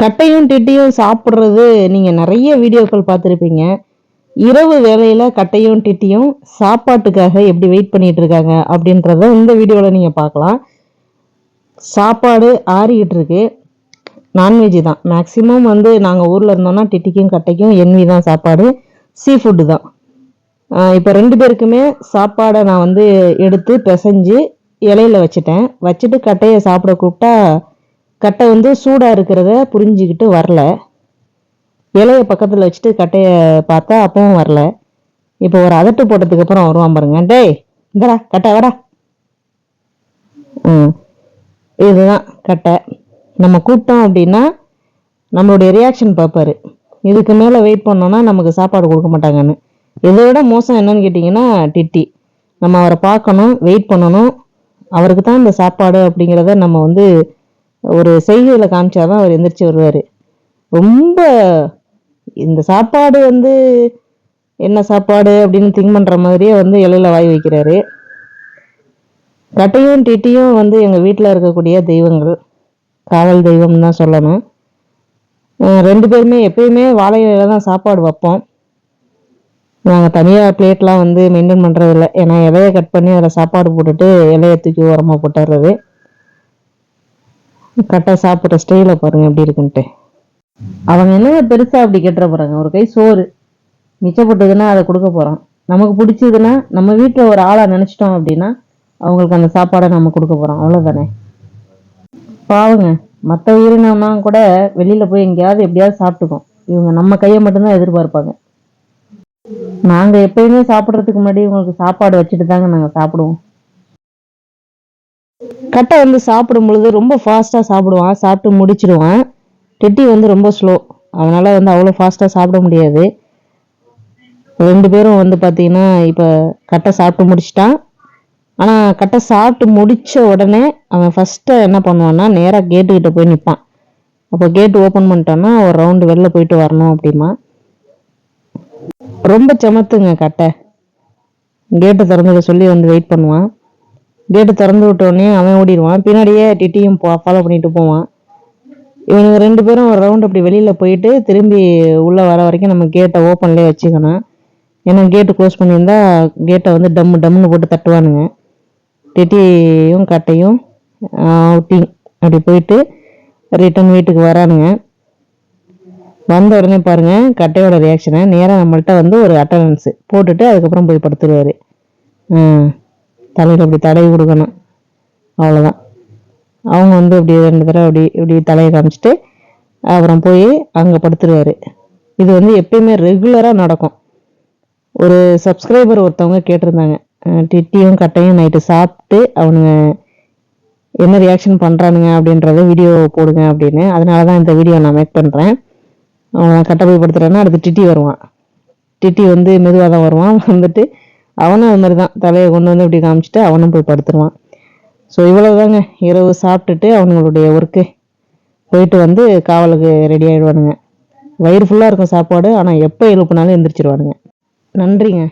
கட்டையும் டிட்டியும் சாப்பிட்றது நீங்கள் நிறைய வீடியோக்கள் பார்த்துருப்பீங்க. இரவு வேலையில் கட்டையும் டிட்டியும் சாப்பாட்டுக்காக எப்படி வெயிட் பண்ணிகிட்டு இருக்காங்க அப்படின்றத இந்த வீடியோவில் நீங்கள் பார்க்கலாம். சாப்பாடு ஆறிக்கிட்டு இருக்கு. நான்வெஜ் தான். மேக்ஸிமம் வந்து நாங்கள் ஊரில் இருந்தோம்னா டிட்டிக்கும் கட்டைக்கும் என்வி தான் சாப்பாடு. சீ ஃபுட்டு தான் இப்போ ரெண்டு பேருக்குமே சாப்பாடை நான் வந்து எடுத்து பிசைஞ்சு இலையில வச்சுட்டேன். வச்சுட்டு கட்டையை சாப்பிட கூப்பிட்டா கட்டை வந்து சூடாக இருக்கிறத புரிஞ்சுக்கிட்டு வரல. இலைய பக்கத்தில் வச்சுட்டு கட்டையை பார்த்தா அப்பவும் வரல. இப்போ ஒரு அதட்டு போட்டதுக்கு அப்புறம் வருவான் பாருங்க. டேய் இந்தடா கட்டை வாடா. இதுதான் கட்டை. நம்ம கூப்பிட்டோம் அப்படின்னா நம்மளுடைய ரியாக்ஷன் பார்ப்பார். இதுக்கு மேலே வெயிட் பண்ணோன்னா நமக்கு சாப்பாடு கொடுக்க மாட்டாங்கன்னு. இதை விட மோசம் என்னன்னு கேட்டிங்கன்னா டிட்டி. நம்ம அவரை பார்க்கணும் வெயிட் பண்ணணும். அவருக்கு தான் இந்த சாப்பாடு அப்படிங்கிறத நம்ம வந்து ஒரு செய்கையில் காமிச்சாதான் அவர் எந்திரிச்சு வருவார். ரொம்ப இந்த சாப்பாடு வந்து என்ன சாப்பாடு அப்படின்னு திங்க் பண்ணுற மாதிரியே வந்து இலையில வாய் வைக்கிறாரு. கட்டையும் டிட்டியும் வந்து எங்கள் வீட்டில் இருக்கக்கூடிய தெய்வங்கள் காவல் தெய்வம்னு தான் சொல்லணும். ரெண்டு பேருமே எப்பயுமே வாழை இலையில தான் சாப்பாடு வைப்போம். நாங்கள் தனியாக பிளேட்லாம் வந்து மெயின்டைன் பண்ணுறதில்ல ஏன்னா இலையை கட் பண்ணி அதில் சாப்பாடு போட்டுட்டு இலையை தூக்கி ஓரமாக போட்டுறது. கரெக்டாக சாப்பிட்ற ஸ்டைலை பாருங்க எப்படி இருக்குன்ட்டு. அவங்க என்ன பெருசா அப்படி கெட்டுற போறாங்க? ஒரு கை சோறு. மிச்சப்பட்டதுன்னா அதை கொடுக்க போகிறோம் நமக்கு பிடிச்சதுன்னா நம்ம வீட்டில் ஒரு ஆளா நினைச்சிட்டோம் அப்படின்னா அவங்களுக்கு அந்த சாப்பாடை நம்ம கொடுக்க போறோம். அவ்வளவுதானே? பாவங்க. மற்ற உயிரினம்னா கூட வெளியில போய் எங்கேயாவது எப்படியாவது சாப்பிட்டுக்கும். இவங்க நம்ம கையை மட்டும்தான் எதிர்பார்ப்பாங்க. நாங்க எப்பயுமே சாப்பிட்றதுக்கு முன்னாடி இவங்களுக்கு சாப்பாடு வச்சுட்டு தாங்க நாங்க சாப்பிடுவோம். கட்டை வந்து சாப்பிடும் பொழுது ரொம்ப ஃபாஸ்ட்டாக சாப்பிடுவான். சாப்பிட்டு முடிச்சிடுவான் டெட்டி வந்து ரொம்ப ஸ்லோ அவனால் வந்து அவ்வளோ ஃபாஸ்ட்டாக சாப்பிட முடியாது. ரெண்டு பேரும் வந்து பார்த்தீங்கன்னா இப்போ கட்டை சாப்பிட்டு முடிச்சிட்டான். ஆனால் கட்டை சாப்பிட்டு முடித்த உடனே அவன் ஃபஸ்ட்டு என்ன பண்ணுவான்னா நேராக கேட்டுக்கிட்ட போய் நிற்பான் அப்போ கேட் ஓப்பன் பண்ணிட்டோன்னா ஒரு ரவுண்டு வெளில போயிட்டு வரணும் அப்படிமா. ரொம்ப சமத்துங்க கட்டை. கேட்டை திறந்துக்க சொல்லி வந்து வெயிட் பண்ணுவான். கேட்டு திறந்து விட்டோடனே அவன் ஓடிடுவான். பின்னாடியே டிட்டியும் ஃபாலோ பண்ணிட்டு போவான். இவனுங்க ரெண்டு பேரும் ஒரு ரவுண்ட் அப்படி வெளியில் போயிட்டு திரும்பி உள்ளே வர வரைக்கும் நம்ம கேட்டை ஓப்பன்லேயே வச்சுக்கணும். ஏன்னா கேட்டு க்ளோஸ் பண்ணியிருந்தா கேட்டை வந்து டம்மு டம்முன்னு போட்டு தட்டுவானுங்க. டிட்டியும் கட்டையும் அவுட்டிங் அப்படி போயிட்டு ரிட்டன் வீட்டுக்கு வரானுங்க. வந்த உடனே பாருங்கள் கட்டையோட ரியாக்ஷனை நேராக நம்மள்கிட்ட வந்து ஒரு அட்டண்டன்ஸு போட்டுட்டு அதுக்கப்புறம் போய் படுத்துருவார். ஆ. தலையில் அப்படி தடவி கொடுக்கணும். அவ்வளோதான் அவங்க வந்து இப்படி ரெண்டு தடவை அப்படி இப்படி தலையை காமிச்சிட்டு அப்புறம் போய் அங்கே படுத்துருவார். இது வந்து எப்பயுமே ரெகுலராக நடக்கும். ஒரு சப்ஸ்கிரைபர் ஒருத்தவங்க கேட்டிருந்தாங்க. டிட்டியும் கட்டையும் நைட்டு சாப்பிட்டு அவனுங்க என்ன ரியாக்ஷன் பண்ணுறானுங்க அப்படின்றத வீடியோ போடுங்க அப்படின்னு. அதனால தான் இந்த வீடியோ நான் மேக் பண்ணுறேன் அவன் கட்டை போய் படுத்துறான்னா அடுத்து டிட்டி வருவான். டிட்டி வந்து மெதுவாக தான் வருவான். வந்துட்டு அவனும் அது மாதிரி தான். தலையை கொண்டு வந்து இப்படி காமிச்சிட்டு அவனும் போய் படுத்துருவான். ஸோ இவ்வளோதாங்க இரவு சாப்பிட்டுட்டு அவனுங்களுடைய ஒர்க்கு போயிட்டு வந்து காவலுக்கு ரெடி ஆகிடுவானுங்க வயிறு ஃபுல்லாக இருக்கும் சாப்பாடு ஆனால் எப்போ எழுப்புனாலும் எந்திரிச்சிருவானுங்க. நன்றிங்க.